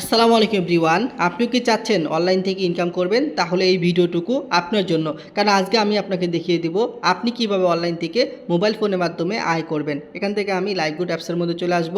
আসসালামু আলাইকুম এভরিওয়ান আপনি কি চাচ্ছেন অনলাইন থেকে ইনকাম করবেন? তাহলে এই ভিডিওটুকু আপনার জন্য। কারণ আজকে আমি আপনাকে দেখিয়ে দিব আপনি কীভাবে অনলাইন থেকে মোবাইল ফোনের মাধ্যমে আয় করবেন। এখান থেকে আমি লাইভ গুড অ্যাপসের মধ্যে চলে আসব।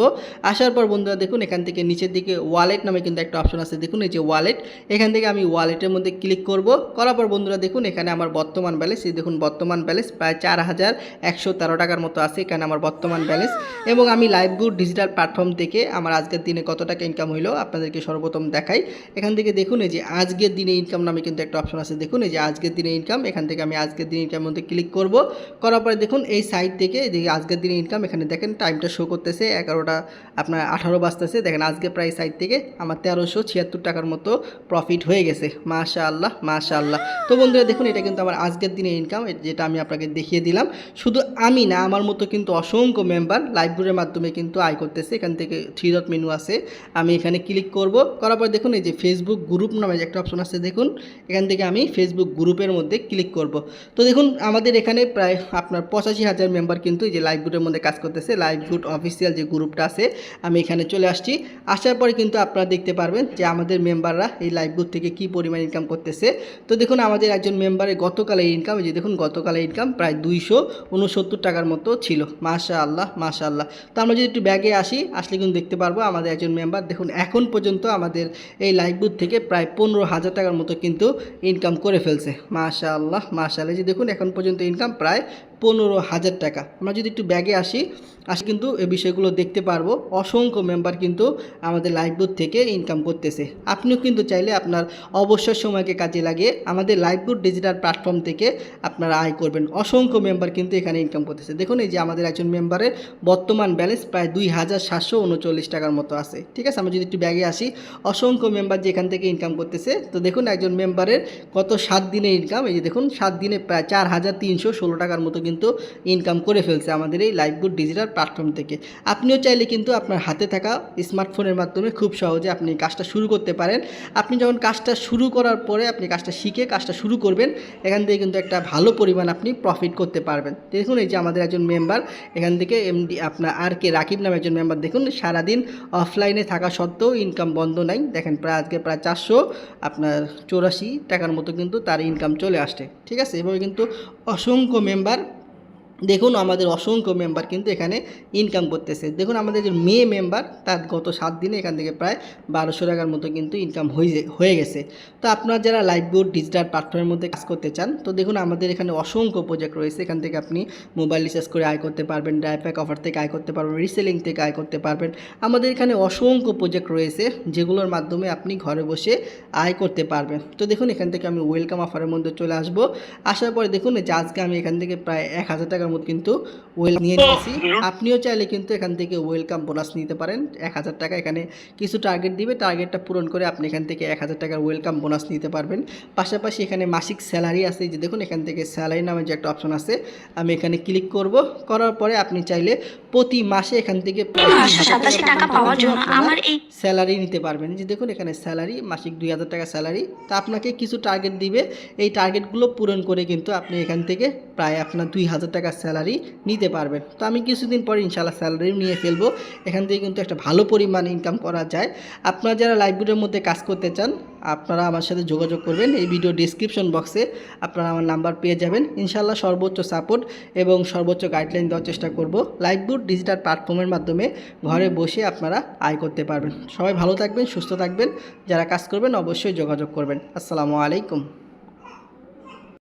আসার পর বন্ধুরা দেখুন, এখান থেকে নিচের দিকে ওয়ালেট নামে কিন্তু একটা অপশন আছে। দেখুন, এই যে ওয়ালেট এখান থেকে আমি ওয়ালেটের মধ্যে ক্লিক করব। করার পর বন্ধুরা দেখুন, এখানে আমার বর্তমান ব্যালেন্স এই দেখুন, বর্তমান ব্যালেন্স প্রায় চার হাজার একশো তেরো টাকার মতো আছে এখানে আমার বর্তমান ব্যালেন্স এবং আমি লাইভ গুড ডিজিটাল প্ল্যাটফর্ম থেকে আমার আজকের দিনে কত টাকা ইনকাম হইল আপনাদেরকে সর্বপ্রথম দেখাই। এখান থেকে দেখুন এই যে আজকের দিনে ইনকাম নামে কিন্তু একটা অপশন আছে। দেখুন এই যে আজকের দিনে ইনকাম এখান থেকে আমি আজকের দিনে ইনকাম মধ্যে ক্লিক করব। করার পরে দেখুন এই সাইট থেকে এই আজকের দিনে ইনকাম এখানে দেখেন টাইমটা শো করতেছে, এগারোটা আপনার আঠারো বাজতেছে। দেখেন আজকে প্রায় সাইট থেকে আমার তেরোশো ছিয়াত্তর টাকার মতো প্রফিট হয়ে গেছে। মাশা আল্লাহ মাশা আল্লাহ তো বন্ধুরা দেখুন এটা কিন্তু আমার আজকের দিনে ইনকাম যেটা আমি আপনাকে দেখিয়ে দিলাম। শুধু আমি না, আমার মতো কিন্তু অসংখ্য মেম্বার লাইভগুলোর মাধ্যমে কিন্তু আয় করতেছে। এখান থেকে থ্রি ডট মেনু আছে। আমি এখানে ক্লিক করব। করার পর দেখুন, এই যে ফেসবুক গ্রুপ নামে যে একটা অপশন আছে, দেখুন, এখান থেকে আমি ফেসবুক গ্রুপের মধ্যে ক্লিক করব। তো দেখুন, আমাদের এখানে প্রায় আপনার পঁচাশি হাজার মেম্বার কিন্তু এই যে লাইভ গুডের মধ্যে কাজ করতেছে। লাইভ গুড অফিসিয়াল যে গ্রুপটা আছে, আমি এখানে চলে আসছি। আসার পরে কিন্তু আপনারা দেখতে পারবেন যে আমাদের মেম্বাররা এই লাইভ গুড থেকে কী পরিমাণ ইনকাম করতেছে। তো দেখুন, আমাদের একজন মেম্বারের গতকালের ইনকাম এই যে দেখুন, গতকালের ইনকাম প্রায় দুইশো উনসত্তর টাকার মতো ছিল। মাশা আল্লাহ মাশা আল্লাহ তো আমরা যদি একটু ব্যাগে আসি, আসলে কিন্তু দেখতে পারব আমাদের একজন মেম্বার দেখুন, এখন পর্যন্ত আমাদের এই লাইভ বুথ থেকে প্রায় পনেরো হাজার টাকার মতো কিন্তু ইনকাম করে ফেলছে। মাশা আল্লাহ মাশা আল্লাহ যে দেখুন, এখন পর্যন্ত ইনকাম প্রায় পনেরো হাজার টাকা। আমরা যদি একটু ব্যাগে আসি আসি কিন্তু এই বিষয়গুলো দেখতে পারব। অসংখ্য মেম্বার কিন্তু আমাদের লাইভ বুথ থেকে ইনকাম করতেছে। আপনিও কিন্তু চাইলে আপনার অবসর সময়কে কাজে লাগিয়ে আমাদের লাইভ বুথ ডিজিটাল প্ল্যাটফর্ম থেকে আপনারা আয় করবেন। অসংখ্য মেম্বার কিন্তু এখানে ইনকাম করতেছে। দেখুন এই যে আমাদের একজন মেম্বারের বর্তমান ব্যালেন্স প্রায় দুই হাজার সাতশো উনচল্লিশ টাকার মতো আছে। ঠিক আছে? আমরা যদি একটু ব্যাগে আসি, অসংখ্য মেম্বার যে এখান থেকে ইনকাম করতেছে, তো দেখুন একজন মেম্বারের কত সাত দিনে ইনকাম এই যে দেখুন, সাত দিনে প্রায় চার হাজার তিনশো ষোলো টাকার মতো কিন্তু ইনকাম করে ফেলছে আমাদের এই লাইভ গুড ডিজিটাল প্ল্যাটফর্ম থেকে। আপনিও চাইলে কিন্তু আপনার হাতে থাকা স্মার্টফোনের মাধ্যমে খুব সহজে আপনি কাজটা শুরু করতে পারেন। আপনি যখন কাজটা শুরু করার পরে আপনি কাজটা শিখে কাজটা শুরু করবেন, এখান থেকে কিন্তু একটা ভালো পরিমাণ আপনি প্রফিট করতে পারবেন। দেখুন এই যে আমাদের একজন মেম্বার এখান থেকে এমডি আপনার আর কে রাকিব নামে একজন মেম্বার দেখুন সারাদিন অফলাইনে থাকা সত্ত্বেও ইনকাম বন্ধ নাই। দেখেন প্রায় আজকে প্রায় চারশো আপনার চৌরাশি টাকার মতো কিন্তু তার ইনকাম চলে আসছে। ঠিক আছে? এভাবে কিন্তু অসংখ্য মেম্বার দেখুন আমাদের অসংখ্য মেম্বার কিন্তু এখানে ইনকাম করতেছে। দেখুন আমাদের যে মেয়ে মেম্বার তার গত সাত দিনে এখান থেকে প্রায় বারোশো টাকার মতো কিন্তু ইনকাম হয়ে হয়ে গেছে। তো আপনারা যারা লাইভ বোর্ড ডিজিটাল প্ল্যাটফর্মের মধ্যে কাজ করতে চান, তো দেখুন আমাদের এখানে অসংখ্য প্রজেক্ট রয়েছে। এখান থেকে আপনি মোবাইল রিচার্জ করে আয় করতে পারবেন ড্রাইপ্যাক অফার থেকে আয় করতে পারবেন রিসেলিং থেকে আয় করতে পারবেন। আমাদের এখানে অসংখ্য প্রজেক্ট রয়েছে, যেগুলোর মাধ্যমে আপনি ঘরে বসে আয় করতে পারবেন। তো দেখুন এখান থেকে আমি ওয়েলকাম অফারের মধ্যে চলে আসব। আসার পরে দেখুন যে আজকে আমি এখান থেকে প্রায় এক হাজার টাকার মতো কিন্তু ওয়েল নিয়ে নিয়েছি। আপনিও চাইলে কিন্তু এখান থেকে ওয়েলকাম বোনাস নিতে পারেন। এক হাজার টাকা এখানে কিছু টার্গেট দিবে। টার্গেটটা পূরণ করে আপনি এখান থেকে এক হাজার টাকার ওয়েলকাম বোনাস নিতে পারবেন। পাশাপাশি এখানে মাসিক স্যালারি আছে। যে দেখুন এখান থেকে স্যালারি নামে যে একটা অপশন আছে আমি এখানে ক্লিক করব। করার পরে আপনি চাইলে প্রতি মাসে এখান থেকে টাকা পাওয়ার জন্য আমার এই স্যালারি নিতে পারবেন। যে দেখুন এখানে স্যালারি মাসিক দুই হাজার টাকা স্যালারি তা আপনাকে কিছু টার্গেট দিবে। এই টার্গেটগুলো পূরণ করে কিন্তু আপনি এখান থেকে প্রায় আপনার দুই হাজার টাকা স্যালারি নিতে পারবেন। তো আমি কিছুদিন পরে ইনশাল্লাহ স্যালারি নিয়ে ফেলব। এখান থেকে কিন্তু একটা ভালো পরিমাণ ইনকাম করা যায়। আপনারা যারা লাইব্রেরির মধ্যে কাজ করতে চান, আপনারা আমার সাথে যোগাযোগ করবেন। এই ভিডিও ডিসক্রিপশন বক্সে আপনারা আমার নাম্বার পেয়ে যাবেন। ইনশাল্লাহ সর্বোচ্চ সাপোর্ট এবং সর্বোচ্চ গাইডলাইন দেওয়ার চেষ্টা করব। লাইভবুড ডিজিটাল প্ল্যাটফর্মের মাধ্যমে ঘরে বসে আপনারা আয় করতে পারবেন। সবাই ভালো থাকবেন, সুস্থ থাকবেন। যারা কাজ করবেন, অবশ্যই যোগাযোগ করবেন। আসসালামু আলাইকুম।